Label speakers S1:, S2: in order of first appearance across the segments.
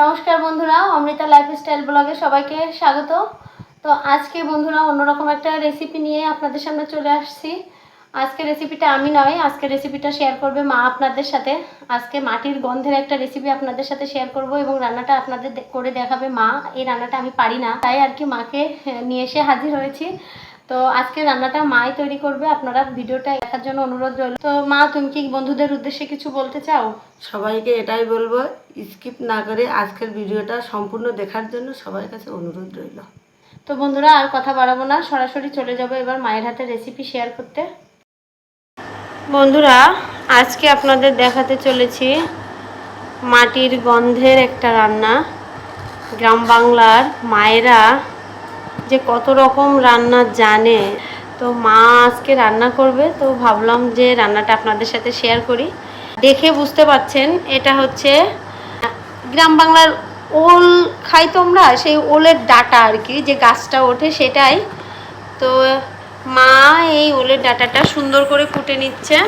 S1: নমস্কার বন্ধুরা, অমৃতা লাইফস্টাইল ব্লগে সবাইকে স্বাগত। তো আজকে বন্ধুরা অন্যরকম একটা রেসিপি নিয়ে আপনাদের সামনে চলে আসছি। আজকে রেসিপিটা আমি নয়, আজকে রেসিপিটা শেয়ার করবে মা আপনাদের সাথে। আজকে মাটির গন্ধের একটা রেসিপি আপনাদের সাথে শেয়ার করব এবং রান্নাটা আপনাদের করে দেখাবে মা। এই রান্নাটা আমি পারি না, তাই আর কি মাকে নিয়ে এসে হাজির হয়েছি। তো আজকে রান্নাটা মাই তৈরি করবে। আপনারা ভিডিওটা দেখার জন্য অনুরোধ রইল। তো মা তুমি কি বন্ধুদের উদ্দেশ্যে কিছু বলতে চাও?
S2: সবাইকে এটাই বলব স্কিপ না করে আজকের ভিডিওটা সম্পূর্ণ দেখার জন্য সবার কাছে অনুরোধ রইল।
S1: তো বন্ধুরা আর কথা বাড়াবো না সরাসরি চলে যাব এবার মায়ের হাতে রেসিপি শেয়ার করতে। বন্ধুরা আজকে আপনাদের দেখাতে চলেছি মাটির গন্ধের একটা রান্না। গ্রাম বাংলার মায়েরা যে কত রকম রান্না জানে। তো মা আজকে রান্না করবে, তো ভাবলাম যে রান্নাটা আপনাদের সাথে শেয়ার করি। দেখে বুঝতে পাচ্ছেন এটা হচ্ছে, গ্রাম বাংলার ওল খাই তোমরা? সেই ওলের ডাটা আর কি, যে গাছটা ওঠে সেটাই। তো মা এই ওলের ডাটাটা সুন্দর করে কুটে নিচ্ছে।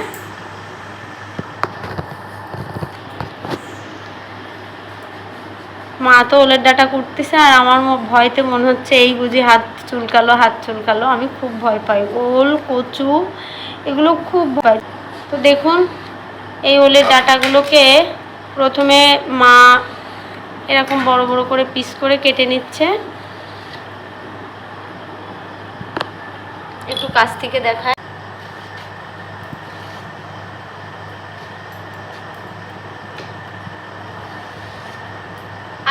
S1: মা তো ওলের ডাটা কুটতেছে আর আমার ভয়তে মনে হচ্ছে এই বুঝি হাত চুলকালো হাত চুলকালো। আমি খুব ভয় পাই। ওল, কচু, এগুলো খুব ভয় তো দেখুন, এই ওলের ডাটাগুলোকে প্রথমে মা এরকম বড় বড় করে পিস করে কেটে নিচ্ছে। একটু কাছ থেকে দেখায়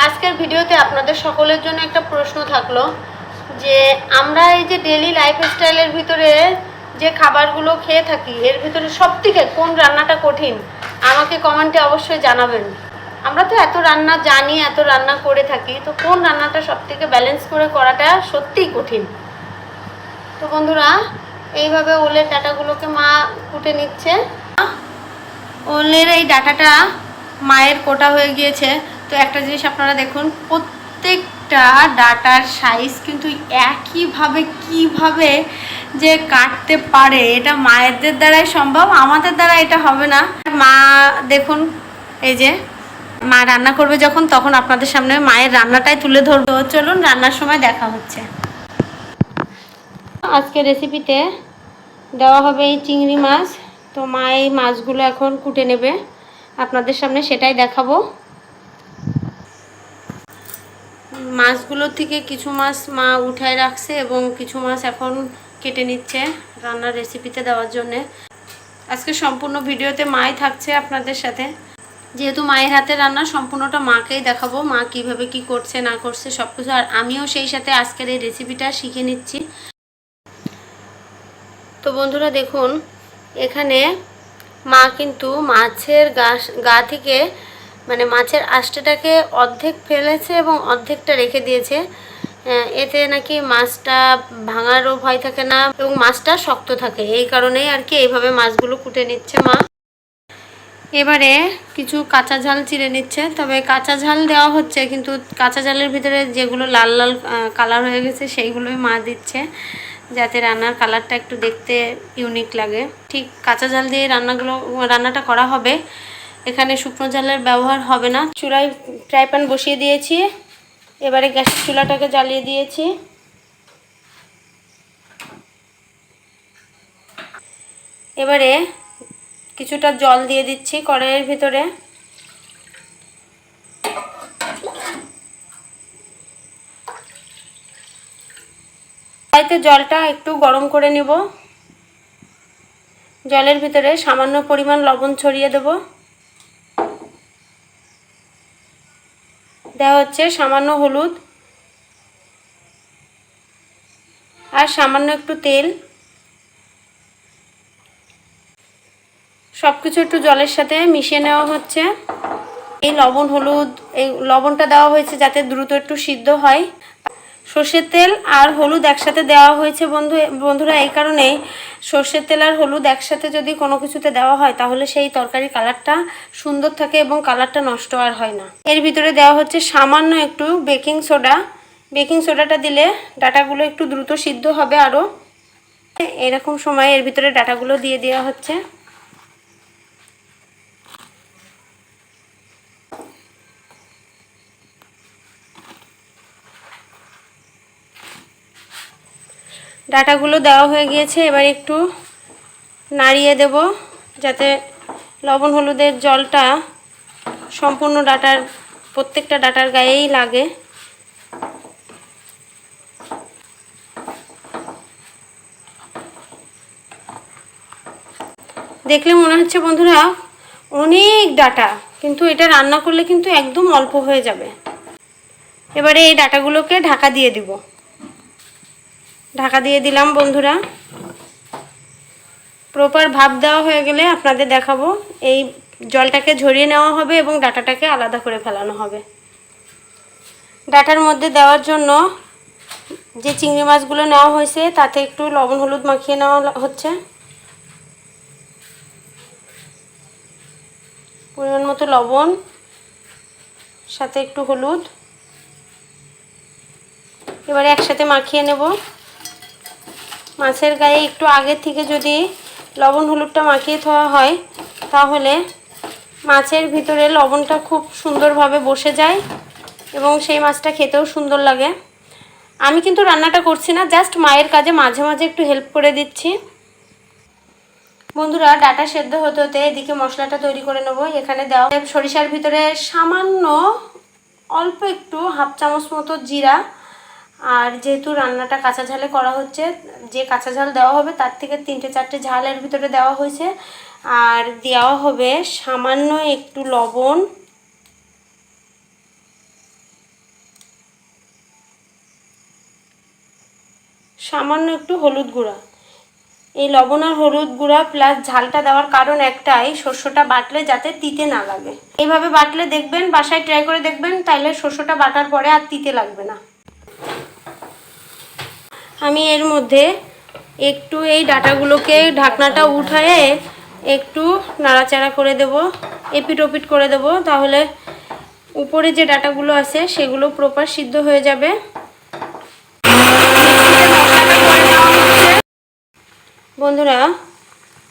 S1: আজকের ভিডিওতে আপনাদের সকলের জন্য একটা প্রশ্ন থাকল যে আমরা এই যে ডেলি লাইফস্টাইলের ভিতরে যে খাবারগুলো খেয়ে থাকি, এর ভিতরে সব থেকে কোন রান্নাটা কঠিন? আমাকে কমেন্টে অবশ্যই জানাবেন। আমরা তো এত রান্না জানি, এত রান্না করে থাকি, তো কোন রান্নাটা সব থেকে ব্যালেন্স করে করাটা সত্যিই কঠিন? তো বন্ধুরা, এইভাবে ওলের ডাটাগুলোকে মা কুটে নিচ্ছে। ওলের এই ডাটাটা মায়ের কোটা হয়ে গিয়েছে। তো একটা জিনিস আপনারা দেখুন, প্রত্যেকটা ডাটার সাইজ কিন্তু একইভাবে কীভাবে যে কাটতে পারে, এটা মায়েদের দ্বারাই সম্ভব, আমাদের দ্বারা এটা হবে না। মা দেখুন, এই যে মা রান্না করবে যখন, তখন আপনাদের সামনে মায়ের রান্নাটাই তুলে ধরবো। চলুন, রান্নার সময় দেখা হচ্ছে। আজকে রেসিপিতে দেওয়া হবে এই চিংড়ি মাছ। তো মা এই মাছগুলো এখন কুটে নেবে। আপনাদের সামনে সেটাই দেখাবো। মাছগুলোর থেকে কিছু মাছ মা উঠায় রাখছে এবং কিছু মাছ এখন কেটে নিচ্ছে রান্নার রেসিপিতে দেওয়ার জন্যে। আজকে সম্পূর্ণ ভিডিওতে মাই থাকছে আপনাদের সাথে। যেহেতু মায়ের হাতে রান্না, সম্পূর্ণটা মাকেই দেখাবো, মা কীভাবে কি করছে, না করছে সব কিছু আর আমিও সেই সাথে আজকের এই রেসিপিটা শিখে নিচ্ছি। তো বন্ধুরা দেখুন, এখানে মা কিন্তু মাছের গা গা থেকে মানে মাছের আষ্টেটাকে অর্ধেক ফেলেছে এবং অর্ধেকটা রেখে দিয়েছে। এতে নাকি মাছটা ভাঙারও ভয় থাকে না এবং মাছটা শক্ত থাকে। এই কারণেই আর কি এইভাবে মাছগুলো কুটে নিচ্ছে মা। এবারে কিছু কাঁচা ঝাল চিড়ে নিচ্ছে। তবে কাঁচা ঝাল দেওয়া হচ্ছে, কিন্তু কাঁচা ঝালের ভিতরে যেগুলো লাল লাল কালার হয়ে গেছে সেইগুলোই মা দিচ্ছে, যাতে রান্নার কালারটা একটু দেখতে ইউনিক লাগে। ঠিক কাঁচা ঝাল দিয়ে রান্নাগুলো, রান্নাটা করা হবে। এখানে শুকনো ঝালের ব্যবহার হবে না। চুলায় ফ্রাই প্যান বসিয়ে দিয়েছি। এবারে গ্যাসের চুলাটাকে জ্বালিয়ে দিয়েছি। এবারে কিছুটা জল দিয়ে দিচ্ছি কড়াইয়ের ভিতরে। কড়াইতে জলটা একটু গরম করে নিব। জলের ভিতরে সামান্য পরিমাণ লবণ ছড়িয়ে দেব। দেওয়া হচ্ছে সামান্য হলুদ আর সামান্য একটু তেল। সব কিছু একটু জলের সাথে মিশিয়ে নেওয়া হচ্ছে। এই লবণ হলুদ, এই লবণটা দেওয়া হয়েছে যাতে দ্রুত একটু সিদ্ধ হয়। সর্ষের তেল আর হলুদ একসাথে দেওয়া হয়েছে বন্ধু, বন্ধুরা, এই কারণেই সর্ষের তেল আর হলুদ একসাথে যদি কোনো কিছুতে দেওয়া হয়, তাহলে সেই তরকারির কালারটা সুন্দর থাকে এবং কালারটা নষ্ট আর হয় না। এর ভিতরে দেওয়া হচ্ছে সামান্য একটু বেকিং সোডা। বেকিং সোডাটা দিলে ডাটাগুলো একটু দ্রুত সিদ্ধ হবে আরও এরকম সময় এর ভিতরে ডাটাগুলো দিয়ে দেওয়া হচ্ছে। ডাটাগুলো দেওয়া হয়ে গিয়েছে, এবার একটু নাড়িয়ে দেব যাতে লবণ হলুদের জলটা সম্পূর্ণ ডাটার, প্রত্যেকটা ডাটার গায়েই লাগে। দেখলে মনে হচ্ছে বন্ধুরা অনেক ডাটা, কিন্তু এটা রান্না করলে কিন্তু একদম অল্প হয়ে যাবে। এবারে এই ডাটাগুলোকে ঢাকা দিয়ে দিব। ঢাকা দিয়ে দিলাম, বন্ধুরা। প্রপার ভাব দেওয়া হয়ে গেলে আপনাদের দেখাবো। এই জলটাকে ঝরিয়ে নেওয়া হবে এবং ডাটাটাকে আলাদা করে ফেলানো হবে। ডাটার মধ্যে দেওয়ার জন্য যে চিংড়ি মাছগুলো নেওয়া হয়েছে, তাতে একটু লবণ, হলুদ মাখিয়ে নেওয়া হচ্ছে। পরিমাণ মতো লবণ, সাথে একটু হলুদ। এবারে একসাথে মাখিয়ে নেব। মাছের গায়ে একটু আগে থেকে যদি লবণ হলুদটা মাখিয়ে দেওয়া হয়, তাহলে মাছের ভিতরে লবণটা খুব সুন্দরভাবে বসে যায় এবং সেই মাছটা খেতেও সুন্দর লাগে। আমি কিন্তু রান্নাটা করছি না, জাস্ট মায়ের কাজে মাঝে মাঝে একটু হেল্প করে দিচ্ছি। বন্ধুরা, ডাটা সেদ্ধ হতে হতে এদিকে মশলাটা তৈরি করে নেব। এখানে দেওয়া সরিষার ভিতরে সামান্য অল্প একটু হাফ চামচ মতো জিরা আর যেহেতু রান্নাটা কাঁচা ঝালে করা হচ্ছে, যে কাঁচা ঝাল দেওয়া হবে তার থেকে তিনটে চারটে ঝালের ভিতরে দেওয়া হয়েছে। আর দেওয়া হবে সামান্য একটু লবণ। সামান্য একটু হলুদ গুঁড়া। এই লবণ আর হলুদ গুঁড়া প্লাস ঝালটা দেওয়ার কারণ একটাই শস্যটা বাটলে যাতে তিতে না লাগে। এইভাবে বাটলে দেখবেন, বাসায় ট্রাই করে দেখবেন, তাইলে শস্যটা বাটার পরে আর তিতে লাগবে না। আমি এর মধ্যে একটু এই ডাটাগুলোকে ঢাকনাটা উঠায়ে একটু নাড়াচাড়া করে দেব এপিট ওপিট করে দেব, তাহলে উপরে যে ডাটাগুলো আছে সেগুলো প্রপার সিদ্ধ হয়ে যাবে। বন্ধুরা,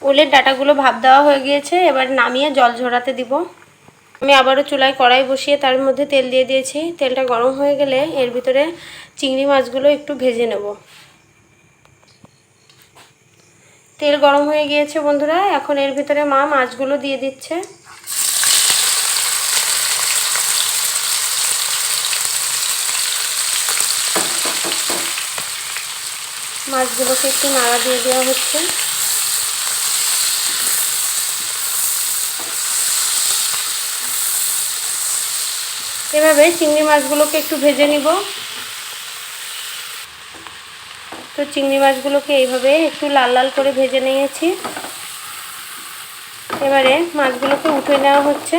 S1: ওলের ডাটাগুলো ভাব দেওয়া হয়ে গিয়েছে, এবার নামিয়ে জল ঝরাতে দিব। আমি আবারও চুলায় কড়াই বসিয়ে তার মধ্যে তেল দিয়ে দিয়েছি। তেলটা গরম হয়ে গেলে এর ভিতরে চিংড়ি মাছগুলো একটু ভেজে নেব। তেল গরম হয়ে গিয়েছে বন্ধুরা, এখন এর ভিতরে মা মাছগুলো দিয়ে দিচ্ছে। মাছগুলোকে একটু নাড়া দিয়ে দেওয়া হচ্ছে। এভাবে চিংড়ি মাছগুলোকে একটু ভেজে নিব। তো চিংড়ি মাছগুলোকে এইভাবে একটু লাল লাল করে ভেজে নিয়েছি। এবারে মাছগুলোকে উঠে নেওয়া হচ্ছে।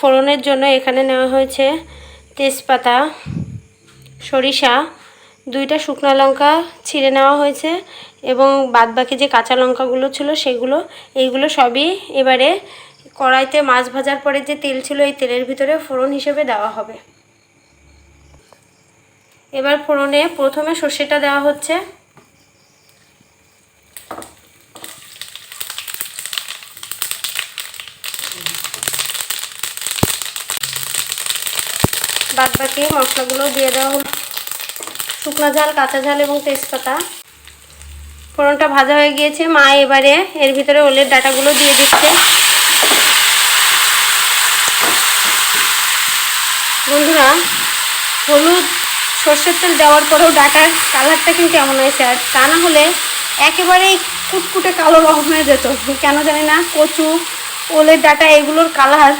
S1: ফোড়নের জন্য এখানে নেওয়া হয়েছে তেজপাতা, সরিষা, দুইটা শুকনো লঙ্কা ছিঁড়ে নেওয়া হয়েছে। এবং বাদবাকি যে কাঁচা লঙ্কাগুলো ছিল সেগুলো, এইগুলো সবই এবারে কড়াইতে মাছ ভাজার পরে যে তেল ছিল এই তেলের ভিতরে ফোড়ন হিসেবে দেওয়া হবে। এবার ফোড়নে প্রথমে সর্ষেটা দেওয়া হচ্ছে। বাদ বাকি মশলাগুলো দিয়ে দেওয়া হলো। শুকনো ঝাল, কাঁচা ঝাল এবং তেজপাতা। ফোড়নটা ভাজা হয়ে গিয়েছে। মা এবারে এর ভিতরে ওলের ডাটাগুলো দিয়ে দিচ্ছে। বন্ধুরা, হলুদ, সর্ষের তেল দেওয়ার পরেও ডাটার কালারটা কিন্তু এমন হয়েছে। আর তা না হলে একেবারেই কুটকুটে কালো রং হয়ে যেত। কেন জানি না, কচু, ওলের ডাটা, এগুলোর কালার।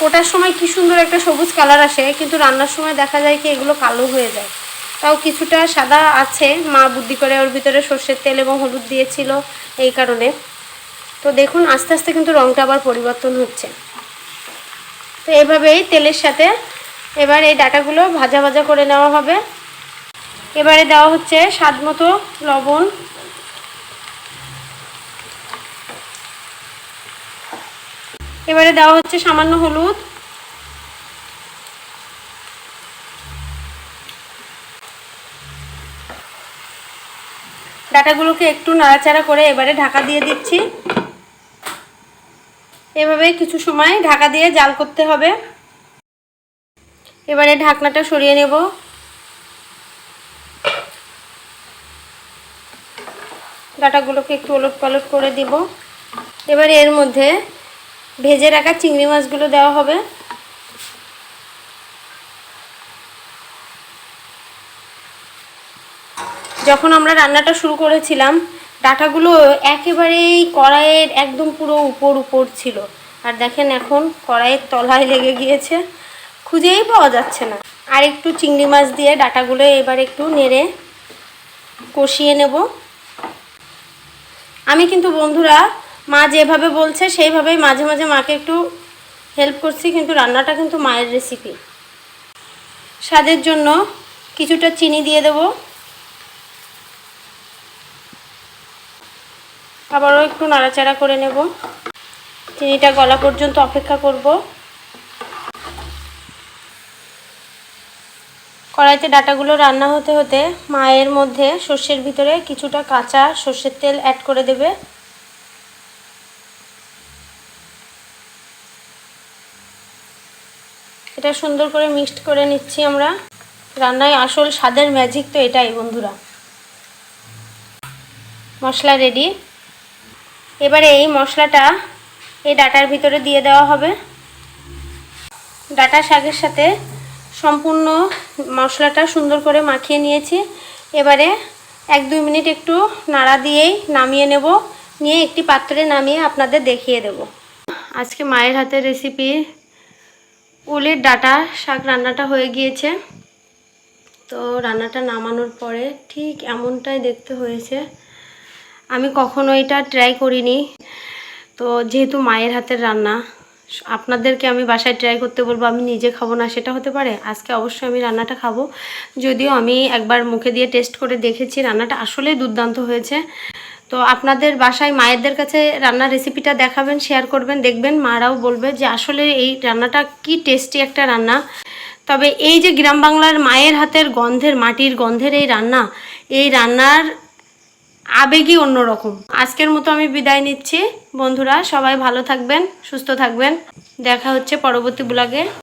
S1: কোটার সময় কি সুন্দর একটা সবুজ কালার আসে, কিন্তু রান্নার সময় দেখা যায় কি এগুলো কালো হয়ে যায়। তাও কিছুটা সাদা আছে। মা বুদ্ধি করে ওর ভিতরে সর্ষের তেল এবং হলুদ দিয়েছিল এই কারণে। তো দেখুন, আস্তে আস্তে কিন্তু রঙটা আবার পরিবর্তন হচ্ছে। তো এভাবেই তেলের সাথে এবার এই ডাটাগুলো ভাজা ভাজা করে নেওয়া হবে। এবারে দেওয়া হচ্ছে স্বাদ মতো লবণ। এবারে দেওয়া হচ্ছে সামান্য হলুদ। ডাটাগুলোকে একটু নাড়াচাড়া করে এবারে ঢাকা দিয়ে দিচ্ছি। এভাবে কিছু সময় ঢাকা দিয়ে জাল করতে হবে। এবারে ঢাকনাটা সরিয়ে নেব। ডাটাগুলোকে একটু ওলট পালট করে দিব। এবারে এর মধ্যে ভেজে রাখা চিংড়ি মাছগুলো দেওয়া হবে। যখন আমরা রান্নাটা শুরু করেছিলাম, ডাটাগুলো একেবারেই কড়াইয়ের একদম পুরো উপর উপর ছিল। আর দেখেন এখন কড়াইয়ের তলায় লেগে গিয়েছে। খুঁজেই পাওয়া যাচ্ছে না। আর একটু চিংড়ি মাছ দিয়ে ডাটাগুলো এবার একটু নেড়ে কষিয়ে নেব। আমি কিন্তু বন্ধুরা, মা যেভাবে বলছে, সেইভাবেই মাঝে মাঝে মাকে একটু হেল্প করছি, কিন্তু রান্নাটা কিন্তু মায়ের রেসিপি স্বাদের জন্য কিছুটা চিনি দিয়ে দেবো। আবারও একটু নাড়াচাড়া করে নেব। চিনিটা গলা পর্যন্ত অপেক্ষা করব। কড়াইতে ডাটাগুলো রান্না হতে হতে মায়ের মধ্যে সর্ষের ভিতরে কিছুটা কাঁচা সর্ষের তেল অ্যাড করে দেবে। এটা সুন্দর করে মিক্সড করে নিচ্ছি আমরা। রান্নায় আসল স্বাদের ম্যাজিক তো এটাই বন্ধুরা। মশলা রেডি। এবারে এই মশলাটা এই ডাটার ভিতরে দিয়ে দেওয়া হবে। ডাটা শাকের সাথে সম্পূর্ণ মশলাটা সুন্দর করে মাখিয়ে নিয়েছি। এবারে এক দুই মিনিট একটু নাড়া দিয়েই নামিয়ে নেব। নিয়ে একটি পাত্রে নামিয়ে আপনাদের দেখিয়ে দেব। আজকে মায়ের হাতের রেসিপি উলের ডাটা শাক রান্নাটা হয়ে গিয়েছে। তো রান্নাটা নামানোর পরে ঠিক এমনটাই দেখতে হয়েছে। আমি কখনো এটা ট্রাই করিনি। তো যেহেতু মায়ের হাতের রান্না, আপনাদেরকে আমি বাসায় ট্রাই করতে বলব, আমি নিজে খাব না, সেটা হতে পারে? আজকে অবশ্যই আমি রান্নাটা খাব। যদিও আমি একবার মুখে দিয়ে টেস্ট করে দেখেছি, রান্নাটা আসলেই দুর্দান্ত হয়েছে। তো আপনাদের বাসায় মায়েদের কাছে রান্নার রেসিপিটা দেখাবেন শেয়ার করবেন, দেখবেন, মারাও বলবে যে আসলে এই রান্নাটা কি টেস্টি একটা রান্না। তবে এই যে গ্রাম বাংলার মায়ের হাতের গন্ধের, মাটির গন্ধের এই রান্না, এই রান্নার আবেগই অন্যরকম। আজকের মতো আমি বিদায় নিচ্ছি। বন্ধুরা, সবাই ভালো থাকবেন, সুস্থ থাকবেন। দেখা হচ্ছে পরবর্তী ব্লগে